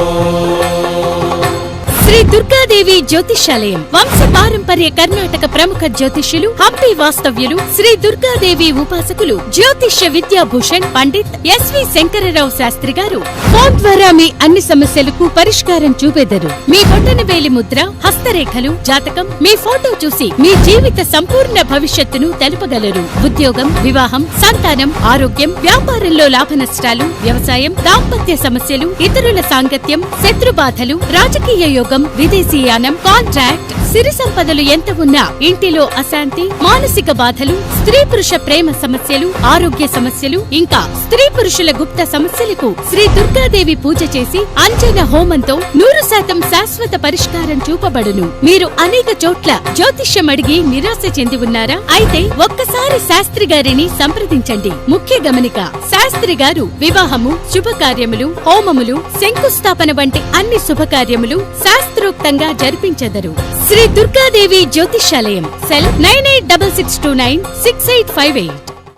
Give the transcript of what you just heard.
Señor. Shri Durgadevi జ్యోతిష్యాలయం వంశ పారంపర్య కర్ణాటక ప్రముఖ జ్యోతిష్యులు హంపి వాస్తవ్యులు శ్రీ దుర్గాదేవి ఉపాసకులు జ్యోతిష్య విద్యాభూషణ్ పండిత్ ఎస్వి శంకరరావు శాస్త్రి గారు. ఫోన్ ద్వారా మీ అన్ని సమస్యలకు పరిష్కారం చూపెదరు. మీ బొట్టన వేలి ముద్ర హస్తరేఖలు జాతకం మీ ఫోటో చూసి మీ జీవిత సంపూర్ణ భవిష్యత్తును తెలుపగలరు. ఉద్యోగం వివాహం సంతానం ఆరోగ్యం వ్యాపారంలో లాభ నష్టాలు వ్యవసాయం దాంపత్య సమస్యలు ఇతరుల సాంగత్యం శత్రు బాధలు రాజకీయ యోగం విదేశీయానం కాంట్రాక్ట్ సిరి సంపదలు ఎంత ఉన్నా ఇంటిలో అశాంతి మానసిక బాధలు స్త్రీ పురుష ప్రేమ సమస్యలు ఆరోగ్య సమస్యలు ఇంకా స్త్రీ పురుషుల గుప్త సమస్యలకు శ్రీ దుర్గాదేవి పూజ చేసి అంజన హోమంతో నూరు శాతం శాశ్వత పరిష్కారం చూపబడును. మీరు అనేక చోట్ల జ్యోతిష్యం అడిగి నిరాశ చెంది ఉన్నారా? అయితే ఒక్కసారి శాస్త్రి గారిని సంప్రదించండి. ముఖ్య గమనిక శాస్త్రి గారు వివాహము శుభకార్యములు హోమములు శంకుస్థాపన వంటి అన్ని శుభకార్యములు శాస్త్రి శాస్త్రోక్తంగా జరిపించెదరు. Shri Durgadevi Jyotishalayam cell nine eight double six two nine six eight five eight.